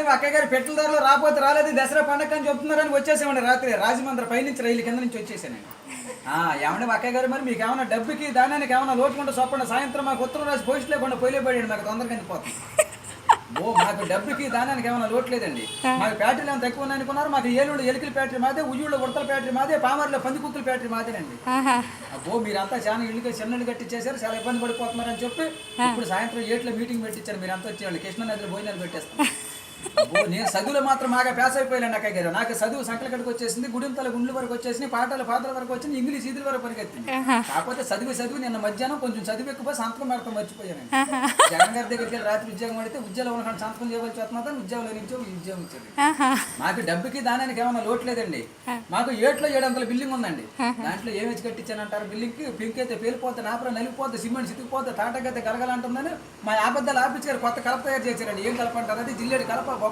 అక్కయ్య గారు పెట్రోల్ ధరలు రాకపోతే రాలేదు దసరా పండగ అని చెప్తున్నారని వచ్చేసామండి రాత్రి. రాజమండ్రి పైనుంచి రైలు కింద నుంచి వచ్చేసానండి ఆ, ఏమండి అక్కయ్య గారు మరి మీకు ఏమైనా డబ్బుకి దానానికి ఏమైనా లోటుకుంటే చొప్పండి సాయంత్రం మాకు ఉత్తరం రాసి పోస్ట్ లేకుండా పోయిలే పడండి మాకు తొందరగా వెళ్ళిపోతుంది ఓ మాకు డబ్బుకి దానానికి ఏమైనా లోటు లేదండి. మాకు బ్యాటరీలు ఏమైనా తక్కువ అనుకున్నారు? మాకు ఏలూరు ఎలికల బ్యాటరీ మాదే ఉయ్యూళ్ళ ఉడతల బ్యాటరీ మాదే పామర్లో పందికుక్కుల బ్యాటరీ మాదేనండి. అబ్బో మీరంతా చాలా ఇల్లు చిన్న ఇల్లు కట్టించేశారు చాలా ఇబ్బంది పడిపోతున్నారని చెప్పి ఇప్పుడు సాయంత్రం ఏట్లో మీటింగ్ పెట్టించారు. మీరు అంతా వచ్చేవాళ్ళు కృష్ణ నదిలో భోజనాలు పెట్టేస్తాం. అబ్బో, నేను చదువులో మాత్రం బాగా పేస అయిపోయాను అక్కయ్య గారు నాకు చదువు సంకల కడికి వచ్చేసింది గుడింతల గుండ్ల వరకు వచ్చేసింది పాటలు పాటల వరకు వచ్చింది ఇంగ్లీష్ ఇదిల వరకు పరిగెత్తింది. కాకపోతే చదివి చదివి నిన్న మధ్యాహ్నం కొంచెం చదివి ఎక్కువ సంతకం పెడతాం మర్చిపోయాను జగన్ గారి దగ్గరికి వెళ్ళి రాత్రి ఉద్యోగం పడితే ఉద్యోగంలో ఉన్న సంతకం చేయవలసి వస్తున్నా ఉద్యోగంలో నుంచి ఉద్యోగం ఇచ్చారు ఆహా. మాకు డబ్బుకి దానానికి ఏమైనా లోటు లేదండి. మాకు ఏట్లో ఏడు వందల బిల్డింగ్ ఉందండి. దాంట్లో ఏం వచ్చి కట్టించానంటారు బిల్డింగ్కి పింక్ అయితే పేలిపోతే నాపర నలిగిపోతే సిమెంట్ సితికిపోతే తాటకైతే గలగలంటుందని మా ఆబద్దాలు ఆపించారు కొత్త కలప తయారు చేశారండి. ఏం కలప అంటారు? అది జిల్లేడు కలప. Tá babó